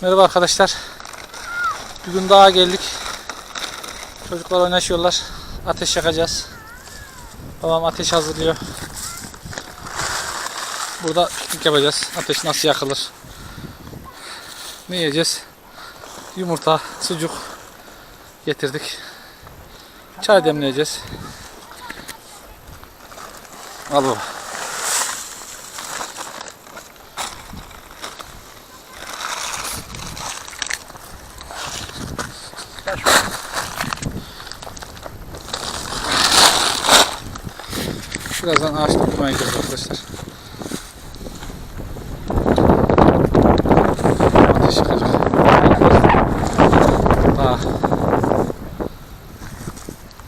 Merhaba arkadaşlar. Bugün dağa geldik. Çocuklar oynaşıyorlar. Ateş yakacağız. Babam ateş hazırlıyor. Burada piknik yapacağız. Ateş nasıl yakılır? Ne yiyeceğiz? Yumurta, sucuk getirdik. Çay demleyeceğiz. Al baba. Birazdan ağaç toplamaya gideceğiz arkadaşlar. Ateş yakacak. Daha.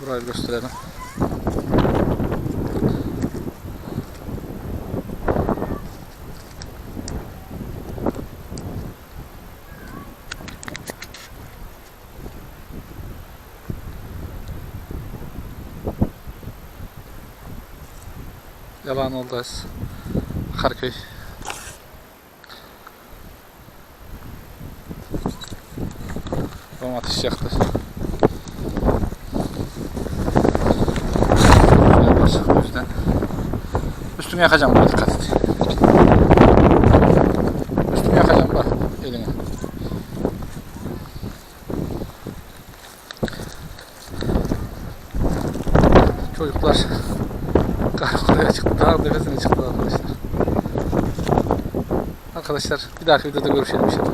Burayı gösterelim. Yalan oldayız. Karköy. Babam ateş yaktı. Yüzden üstünü yakacağım buna dikkat et. Üstünü yakacağım bak eline. Çocuklar Karkolaya çıktı. Dağın tepesine çıktı arkadaşlar. Arkadaşlar bir dahaki videoda görüşelim inşallah.